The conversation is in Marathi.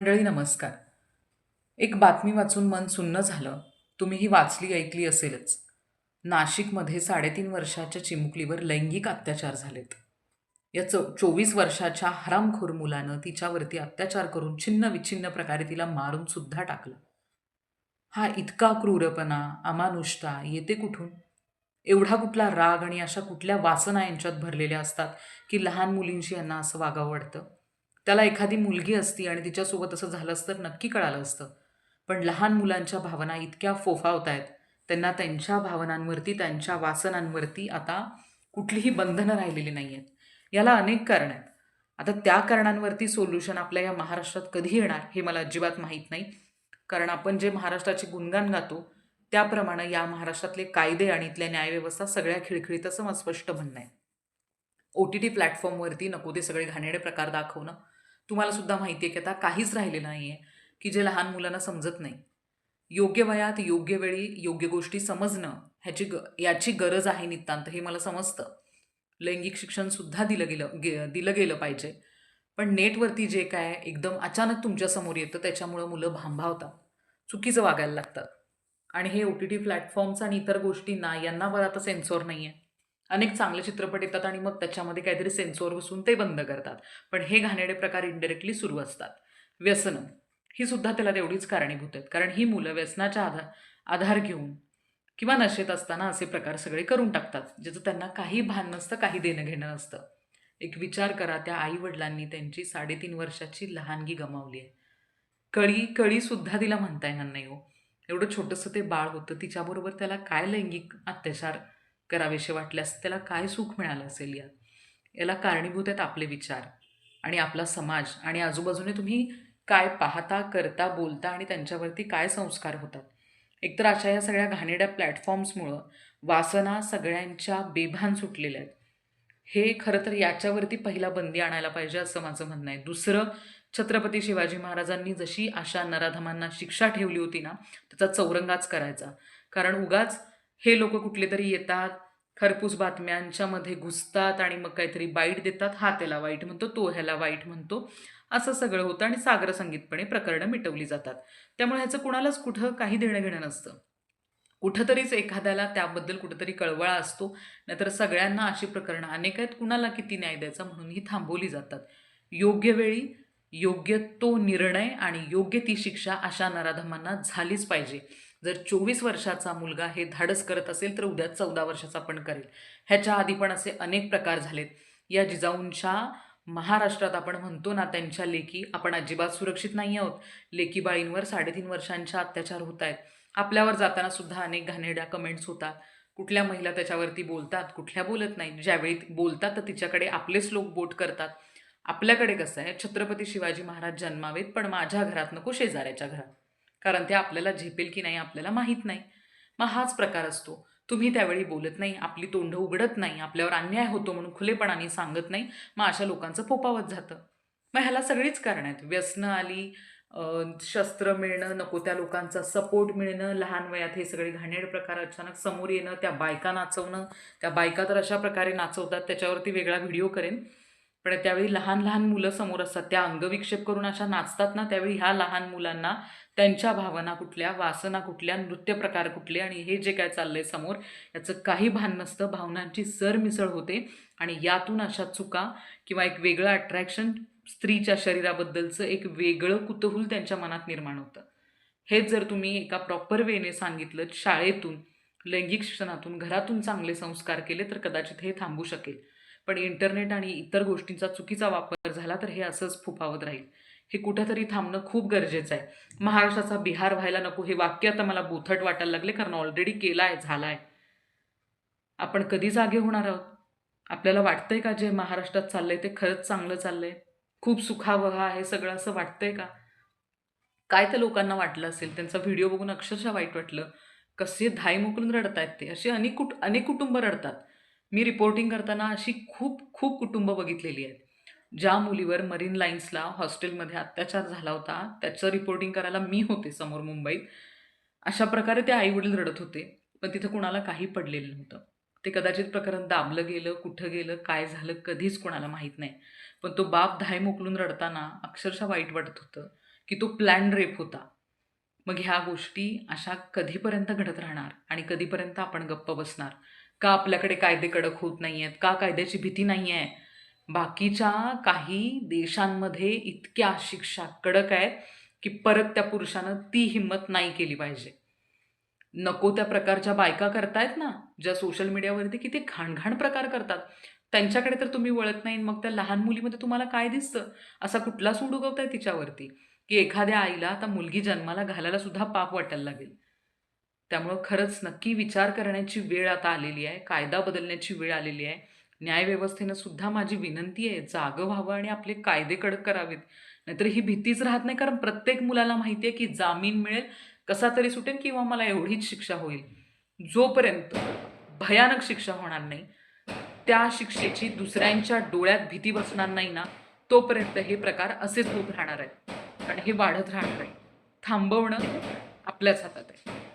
मंडळी नमस्कार. एक बातमी वाचून मन सुन्न झालं. तुम्ही ही वाचली ऐकली असेलच. नाशिकमध्ये साडेतीन वर्षाच्या चिमुकलीवर लैंगिक अत्याचार झालेत. या चौ चोवीस वर्षाच्या हरामखोर मुलानं तिच्यावरती अत्याचार करून छिन्न विच्छिन्न प्रकारे तिला मारून सुद्धा टाकलं. हा इतका क्रूरपणा अमानुषता येते कुठून? एवढा कुठला राग आणि अशा कुठल्या वासना यांच्यात भरलेल्या असतात की लहान मुलींशी यांना असं वागावं वाटतं? त्याला एखादी मुलगी असती आणि तिच्यासोबत असं झालं असतं तर नक्की कळालं असतं. पण लहान मुलांच्या भावना इतक्या फोफावत आहेत. त्यांना त्यांच्या भावनांवरती त्यांच्या वासनांवरती आता कुठलीही बंधनं राहिलेली नाही आहेत याला अनेक कारण आहेत. आता त्या कारणांवरती सोल्युशन आपल्या या महाराष्ट्रात कधी येणार हे मला अजिबात माहीत नाही. कारण आपण जे महाराष्ट्राचे गुणगान गातो त्याप्रमाणे या महाराष्ट्रातले कायदे आणि इथल्या न्यायव्यवस्था सगळ्या खिळखिळीत असं स्पष्ट म्हणणं आहे. ओ टी टी प्लॅटफॉर्मवरती नको ते सगळे घाणेरडे प्रकार दाखवणं. तुम्हाला सुद्धा माहिती आहे की आता काहीच राहिलेलं नाही आहे की जे लहान मुलांना समजत नाही. योग्य वयात योग्य वेळी योग्य गोष्टी समजणं ह्याची ग याची गरज आहे नितांत हे मला समजतं. लैंगिक शिक्षणसुद्धा दिलं गेलं गे दिलं गेलं पाहिजे. पण नेटवरती जे काय एकदम अचानक तुमच्यासमोर येतं त्याच्यामुळं मुलं भांभावतात. चुकीचं वागायला लागतात आणि हे ओ टी टी प्लॅटफॉर्म्स आणि इतर गोष्टींना यांना बरं आता सेन्सॉर नाही आहे अनेक चांगले चित्रपट येतात आणि मग त्याच्यामध्ये काहीतरी सेन्सॉर बसून ते बंद करतात. पण हे घाणेडे प्रकार इनडिरेक्टली सुरू असतात. व्यसनं ही सुद्धा त्याला तेवढीच कारणीभूत आहेत. कारण ही मुलं व्यसनाच्या आधार आधार घेऊन किंवा नशेत असताना असे प्रकार सगळे करून टाकतात ज्याचं त्यांना काही भान नसतं काही देणं घेणं नसतं. एक विचार करा त्या आईवडिलांनी त्यांची साडेतीन वर्षाची लहानगी गमावली आहे. कळी कळीसुद्धा तिला म्हणता येणार नाही हो एवढं छोटंसं ते बाळ होतं तिच्याबरोबर त्याला काय लैंगिक अत्याचार करावेसे वाटल्यास त्याला काय सुख मिळालं असेल यात? याला कारणीभूत आहेत आपले विचार आणि आपला समाज आणि आजूबाजूने तुम्ही काय पाहता करता बोलता आणि त्यांच्यावरती काय संस्कार होतात? एकतर अशा या सगळ्या घाणेड्या प्लॅटफॉर्म्समुळं वासना सगळ्यांच्या बेभान सुटलेल्या आहेत. हे खरं तर याच्यावरती पहिला बंदी आणायला पाहिजे असं माझं म्हणणं आहे. दुसरं छत्रपती शिवाजी महाराजांनी जशी अशा नराधमांना शिक्षा ठेवली होती ना त्याचा चौरंगाच करायचा. कारण उगाच हे लोक कुठले तरी येतात खरपूस बातम्यांच्यामध्ये घुसतात आणि मग काहीतरी बाईट देतात हा त्याला वाईट म्हणतो तो ह्याला वाईट म्हणतो असं सगळं होतं आणि सागरसंगीतपणे प्रकरणं मिटवली जातात. त्यामुळे ह्याचं कुणालाच कुठं काही देणं घेणं नसतं. कुठंतरीच एखाद्याला त्याबद्दल कुठंतरी कळवळा असतो नाहीतर सगळ्यांना अशी प्रकरणं अनेक आहेत कुणाला किती न्याय द्यायचा म्हणून ही थांबवली जातात. योग्य वेळी योग्य तो निर्णय आणि योग्य ती शिक्षा अशा नराधमांना झालीच पाहिजे. जर चोवीस वर्षाचा मुलगा हे धाडस करत असेल तर उद्या चौदा वर्षाचा पण करेल. ह्याच्या आधी पण असे अनेक प्रकार झालेत. या जिजाऊंच्या महाराष्ट्रात आपण म्हणतो ना त्यांच्या लेकी आपण अजिबात सुरक्षित नाही आहोत. लेकी बाळींवर साडेतीन वर्षांच्या अत्याचार होत आहेत. आपल्यावर जाताना सुद्धा अनेक घाणेरड्या कमेंट्स होतात. कुठल्या महिला त्याच्यावरती बोलतात कुठल्या बोलत नाहीत. ज्यावेळी बोलतात तर तिच्याकडे आपलेच लोक बोट करतात. आपल्याकडे कसं आहे छत्रपती शिवाजी महाराज जन्मावेत पण माझ्या घरात नको शेजाऱ्याच्या घरात. कारण ते आपल्याला झेपेल की नाही आपल्याला माहीत नाही. मग हाच प्रकार असतो. तुम्ही त्यावेळी बोलत नाही आपली तोंडं उघडत नाही आपल्यावर अन्याय होतो म्हणून खुलेपणाने सांगत नाही मग अशा लोकांचं फोपावत जातं. मग ह्याला सगळीच कारण आहेत. व्यसनं आली शस्त्र मिळणं नको त्या लोकांचा सपोर्ट मिळणं लहान वयात हे सगळे घाणेर प्रकार अचानक समोर येणं त्या बायका नाचवणं. त्या बायका तर अशा प्रकारे नाचवतात त्याच्यावरती वेगळा व्हिडिओ करेन. पण त्यावेळी लहान लहान मुलं समोर असतात. त्या अंगविक्षेप करून अशा नाचतात ना त्यावेळी ह्या लहान मुलांना त्यांच्या भावना कुठल्या वासना कुठल्या नृत्य प्रकार कुठले आणि हे जे काय चाललंय समोर याचं काही भान नसतं. भावनांची सरमिसळ होते आणि यातून अशा चुका किंवा एक वेगळं अट्रॅक्शन स्त्रीच्या शरीराबद्दलचं एक वेगळं कुतूहल त्यांच्या मनात निर्माण होतं. हेच जर तुम्ही एका प्रॉपर वेने सांगितलं शाळेतून लैंगिक शिक्षणातून घरातून चांगले संस्कार केले तर कदाचित हे थांबू शकेल. पण इंटरनेट आणि इतर गोष्टींचा चुकीचा वापर झाला तर हे असंच फुफावत राहील. हे कुठंतरी थांबणं खूप गरजेचं आहे. महाराष्ट्राचा बिहार व्हायला नको हे वाक्य आता मला बोथट वाटायला लागले कारण ऑलरेडी केला आहे झाला आहे आपण कधी जागे होणार आहोत? आपल्याला वाटतंय का जे महाराष्ट्रात चाललंय ते खरंच चांगलं चाललंय? खूप सुखावह आहे सगळं असं वाटतंय का? काय त्या लोकांना वाटलं असेल? त्यांचा व्हिडिओ बघून अक्षरशः वाईट वाटलं. कसे धाई मोकलून रडतायत ते. असे अनेक कुट अनेक कुटुंब रडतात. मी रिपोर्टिंग करताना अशी खूप खूप कुटुंब बघितलेली आहेत. ज्या मुलीवर मरीन लाईन्सला हॉस्टेलमध्ये अत्याचार झाला होता त्याचं रिपोर्टिंग करायला मी होते समोर मुंबईत. अशा प्रकारे ते आईवडील रडत होते पण तिथं कुणाला काही पडलेलं नव्हतं. ते कदाचित प्रकरण दाबलं गेलं कुठं गेलं काय झालं कधीच कोणाला माहीत नाही. पण तो बाप धाय मोकलून रडताना अक्षरशः वाईट वाटत होतं की तो प्लॅन रेप होता. मग ह्या गोष्टी अशा कधीपर्यंत घडत राहणार आणि कधीपर्यंत आपण गप्प बसणार? का आपल्याकडे कायदे कडक होत नाही आहेत का कायद्याची भीती नाही आहे बाकीच्या काही देशांमध्ये इतक्या शिक्षा कडक आहेत की परत त्या पुरुषानं ती हिंमत नाही केली पाहिजे. नको त्या प्रकारच्या बायका करतायत ना ज्या सोशल मीडियावरती किती घाणघाण प्रकार करतात. त्यांच्याकडे तर तुम्ही वळत नाही मग त्या लहान मुलीमध्ये तुम्हाला काय दिसतं? असा कुठला सूड उगवताय तिच्यावरती? की एखाद्या आईला आता मुलगी जन्माला घालायला सुद्धा पाप वाटायला लागेल. त्यामुळं खरंच नक्की विचार करण्याची वेळ आता आलेली आहे कायदा बदलण्याची वेळ आलेली आहे. न्यायव्यवस्थेनं सुद्धा माझी विनंती आहे जागं व्हावं आणि आपले कायदे कडक करावेत. नाहीतर ही भीतीच राहत नाही कारण प्रत्येक मुलाला माहिती आहे की जामीन मिळेल कसा तरी सुटेल किंवा मला एवढीच शिक्षा होईल. जोपर्यंत भयानक शिक्षा होणार नाही त्या शिक्षेची दुसऱ्यांच्या डोळ्यात भीती बसणार नाही ना तोपर्यंत हे प्रकार असेच होत राहणार आहेत. आणि हे वाढत राहणार आहे थांबवणं आपल्याच हातात आहे.